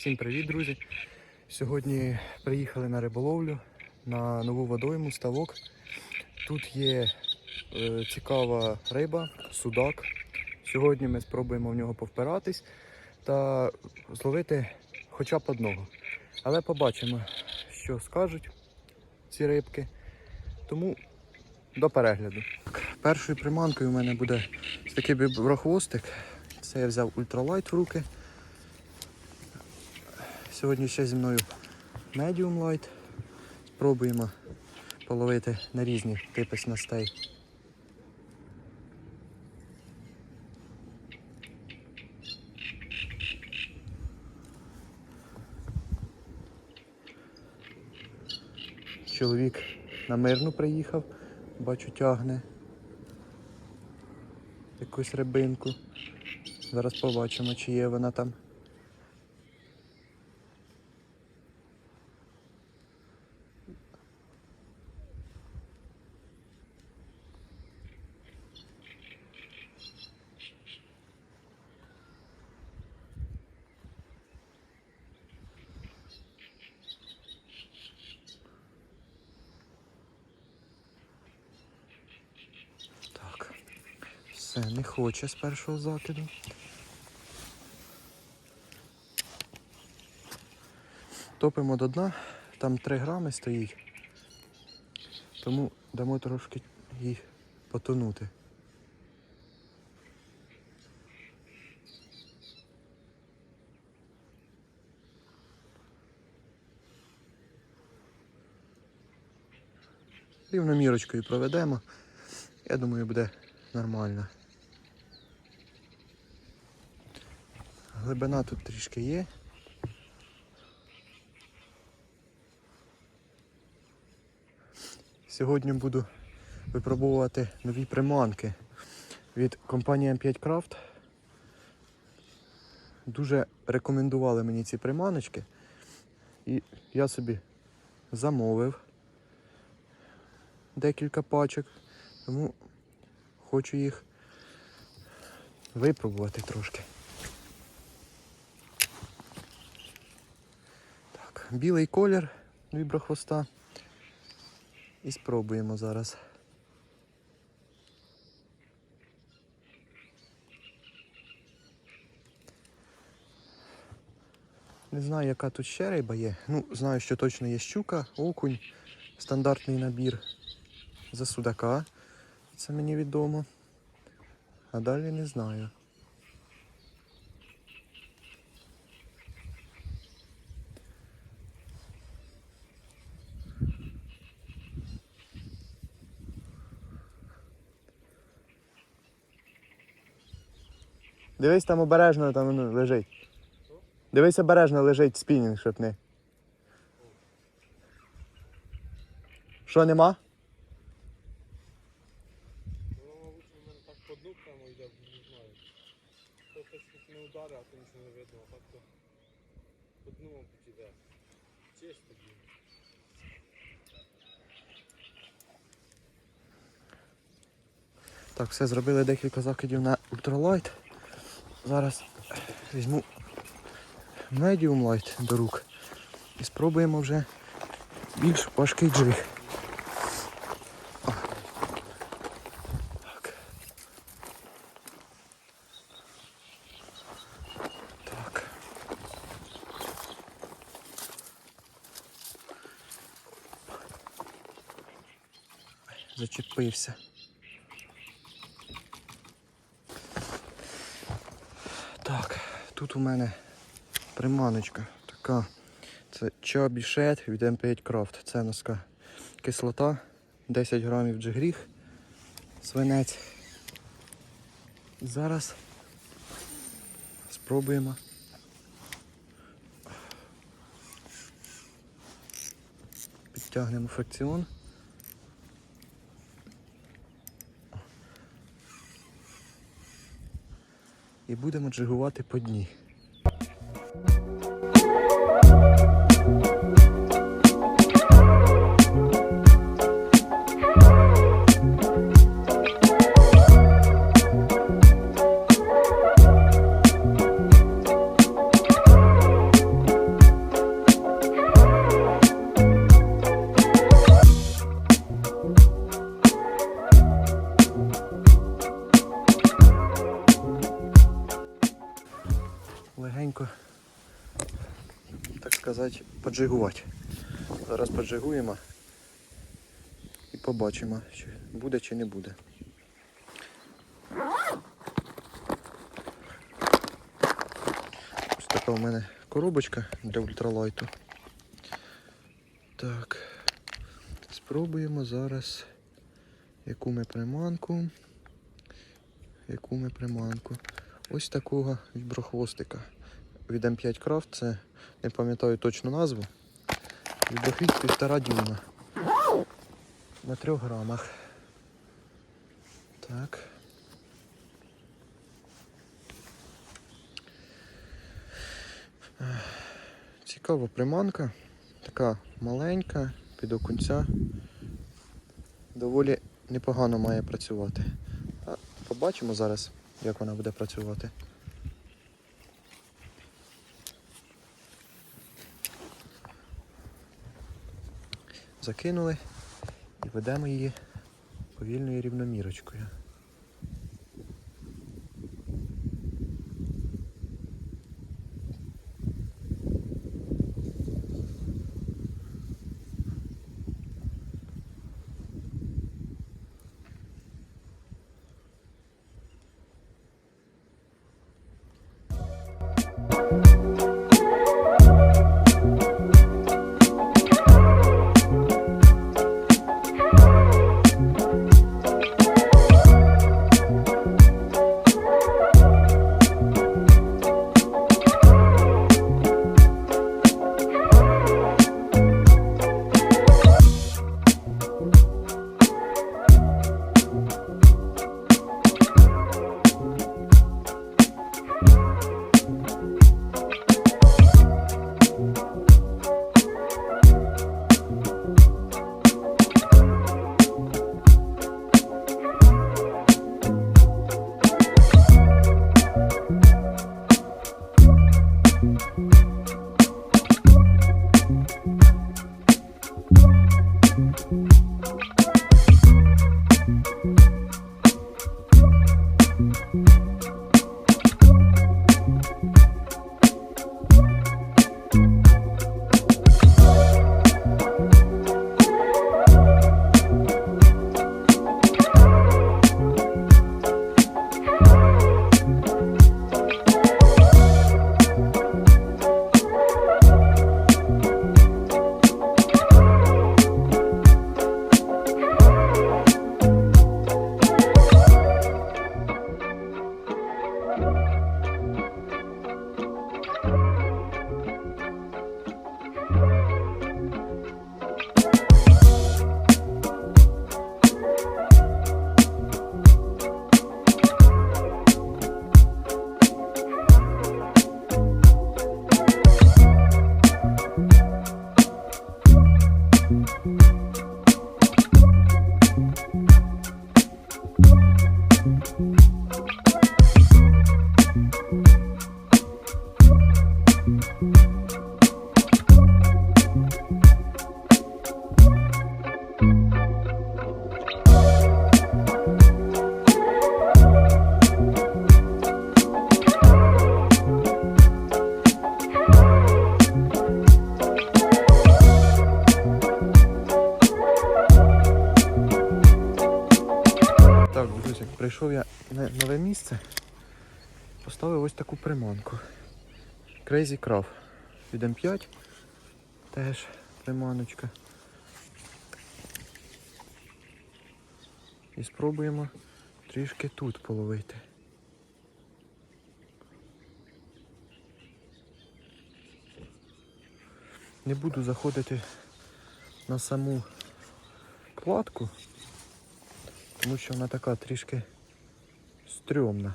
Всім привіт, друзі! Сьогодні приїхали на риболовлю на нову водойму, ставок. Тут є е, цікава риба, судак. Сьогодні ми спробуємо в нього повпиратись та зловити хоча б одного. Але побачимо, що скажуть ці рибки. Тому до перегляду. Першою приманкою у мене буде такий біброхвостик. Це я взяв ультралайт в руки. Сьогодні ще зі мною Medium Light. Спробуємо половити на різні типи снастей. Чоловік на мирну приїхав, бачу, тягне якусь рибинку. Зараз побачимо, чи є вона там. Так. Все, не хоче з першого закиду. Топимо до дна, там 3 грами стоїть. Тому дамо трошки їй потонути. Рівномірочкою проведемо. Я думаю, буде нормально. Глибина тут трішки є. Сьогодні буду випробовувати нові приманки від компанії M5 Craft. Дуже рекомендували мені ці приманочки. І я собі замовив декілька пачок. Тому хочу їх випробувати трошки. Білий колір віброхвоста. І спробуємо зараз. Не знаю, яка тут ще риба є. Ну, знаю, що точно є щука, окунь, стандартний набір за судака. Це мені відомо. А далі не знаю. Дивись там обережно там воно лежить. Дивись обережно лежить спінінг, щоб не. Що нема? Так, все, зробили декілька закидів на ультралайт. Зараз візьму медіум лайт до рук і спробуємо вже більш важкий джиг. Так. Так. Зачепився. Так, тут у мене приманочка така. Це Shed від M5 Craft. Це носка кислота, 10 грамів джигріх, свинець. Зараз спробуємо. Підтягнемо фракціон. І будемо джигувати по дні. Так сказати, поджигувати. Зараз поджигуємо і побачимо, чи буде чи не буде. Ось така у мене коробочка для ультралайту. Так. Спробуємо зараз яку ми приманку. Яку ми приманку. Ось такого віброхвостика. Від М5 Craft, це не пам'ятаю точну назву. Віброхвіст півтора дюйма. На трьох грамах. Так. Цікава приманка. Така маленька, під окунця. Доволі непогано має працювати. Побачимо зараз, як вона буде працювати. Закинули і ведемо її повільною рівномірочкою. Нове місце. Поставив ось таку приманку. Crazy Craft від М5. Теж приманочка. І спробуємо трішки тут половити. Не буду заходити на саму кладку, тому що вона така трішки стрьомна.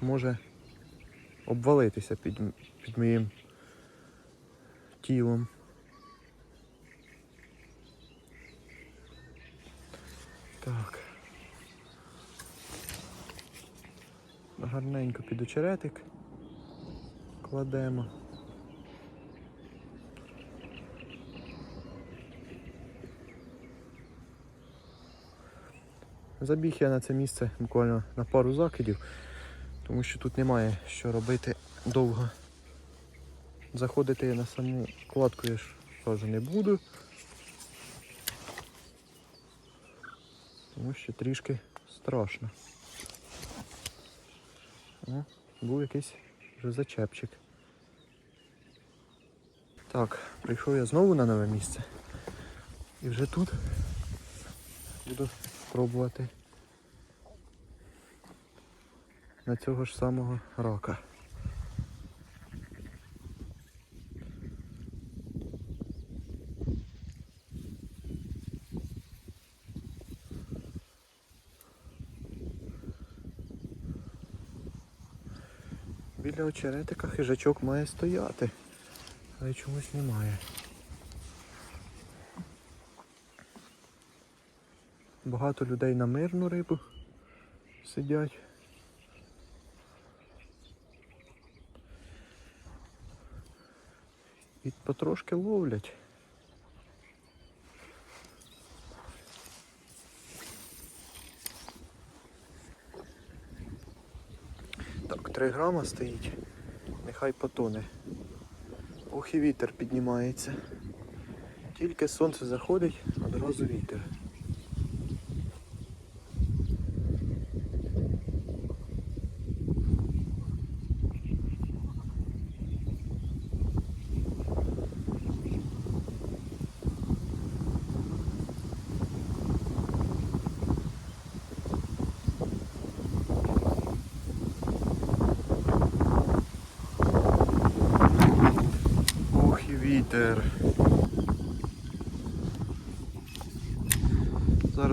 Може обвалитися під, під моїм тілом. Так. Гарненько під очеретик кладемо. Забіг я на це місце буквально на пару закидів. Тому що тут немає що робити довго. Заходити на саму кладку я ж теж не буду. Тому що трішки страшно. О, був якийсь вже зачепчик. Так, прийшов я знову на нове місце. І вже тут буду пробувати на цього ж самого рака. Біля очеретика хижачок має стояти, але чомусь немає. Багато людей на мирну рибу сидять. І потрошки ловлять. Так, 3 грама стоїть. Нехай потоне. Ох і вітер піднімається. Тільки сонце заходить, одразу вітер. Ох і вітер.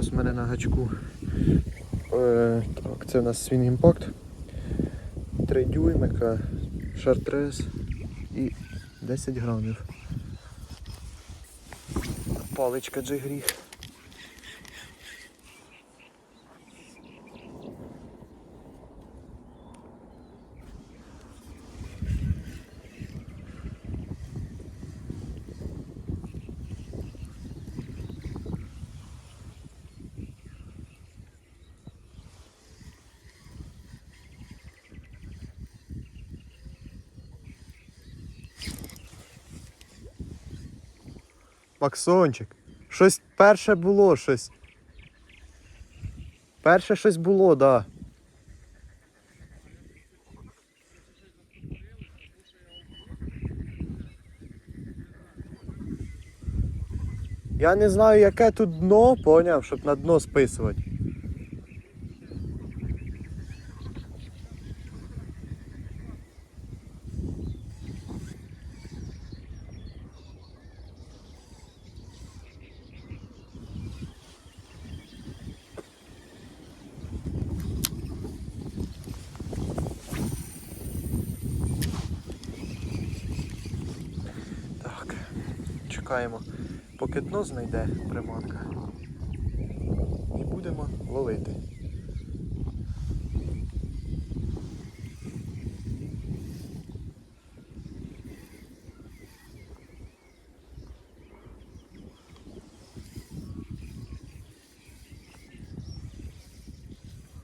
Зараз в мене на гачку. Е, так, це у нас свін імпакт. 3 дюймика, шартрес і 10 грамів. Паличка джигріх. Максончик. Щось перше було щось. Перше щось було, да. Я не знаю, яке тут дно, поняв, щоб на дно списувати. Так, чекаємо, поки дно знайде приманка. І будемо ловити.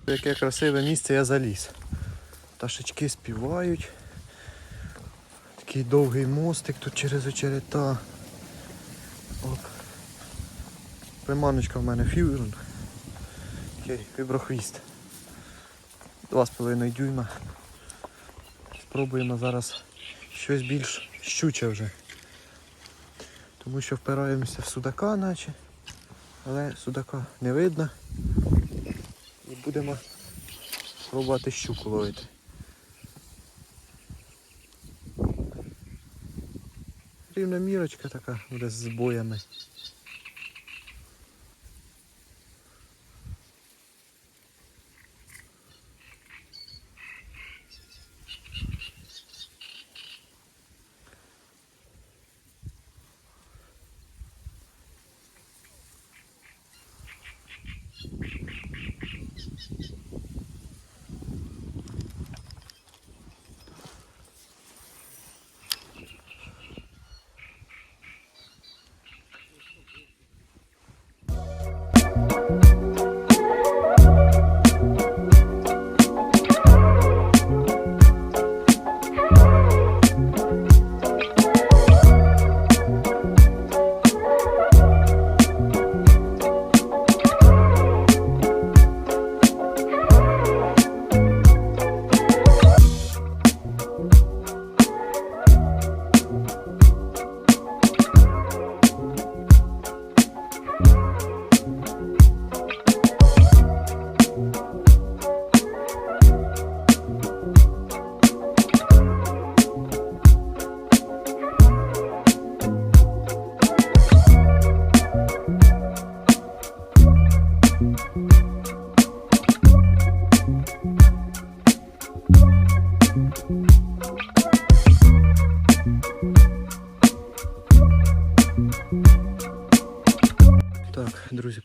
Яке красиве місце я заліз. Пташечки співають. Такий довгий мостик тут через очерета. Оп. Приманочка в мене фьюрон. Такий віброхвіст. 2,5 дюйма. Спробуємо зараз щось більш щуче вже. Тому що впираємося в судака наче. Але судака не видно. І будемо пробувати щуку ловити. Рівна мірочка така буде з збоями.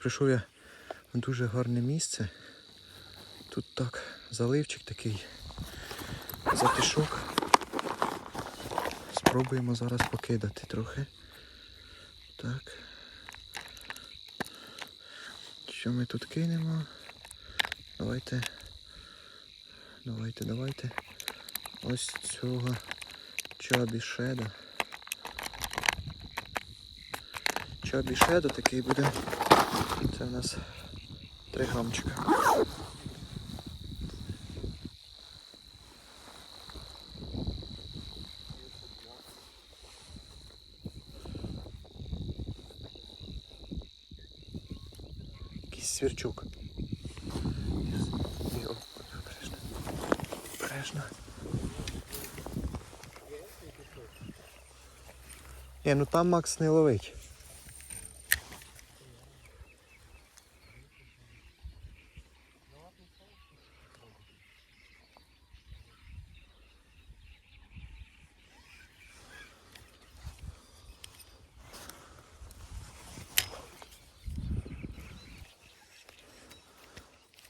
Прийшов я в дуже гарне місце. Тут так, заливчик такий, затишок. Спробуємо зараз покидати трохи. Так. Що ми тут кинемо? Давайте. Давайте, давайте. Ось цього чабі шеда. Чабі шеда такий буде. Це в нас 3 грамчика. Якийсь свірчук. Обережно. Обережно. Ні, ну там Макс не ловить.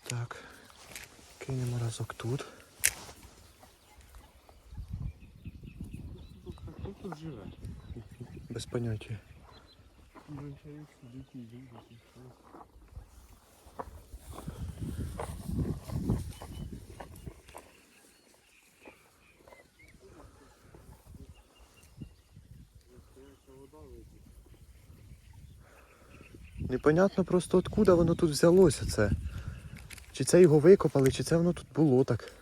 Так, кинемо разок тут. Хто тут живе? Щось. Непонятно просто откуда воно тут взялося це. Чи це його викопали, чи це воно тут було так.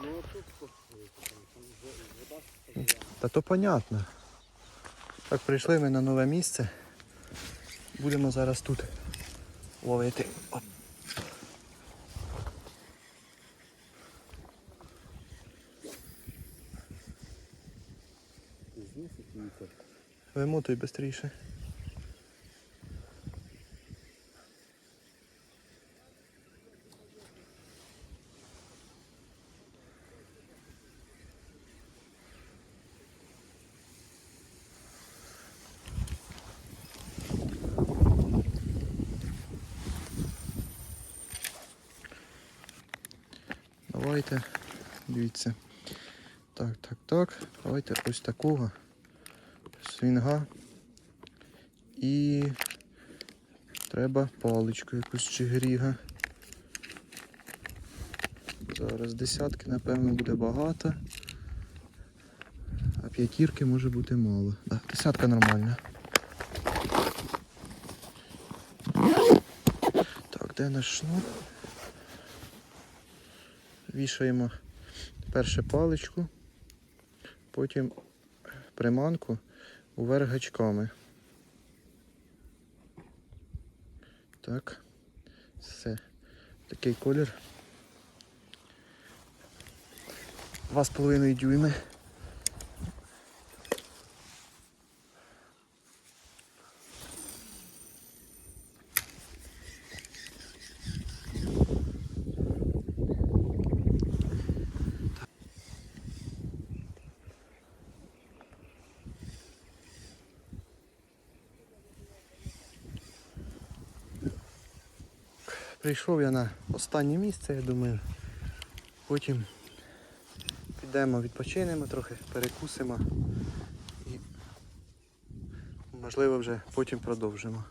Ну а тут похуй, там, там в- вода стояла. Та то понятно. Так, прийшли ми на нове місце. Будемо зараз тут ловити. Оп. Вимотуй швидше. Давайте, дивіться. Так, так, так. Давайте ось такого свінга. І треба паличку якусь чи гріга. Зараз десятки, напевно, буде багато. А п'ятірки може бути мало. Так, десятка нормальна. Так, де наш шнур? Вішаємо перше паличку, потім приманку уверх гачками. Так. Все. Такий колір. Два з половиною дюйми. Прийшов я на останнє місце, я думаю. Потім підемо, відпочинемо трохи, перекусимо і можливо вже потім продовжимо.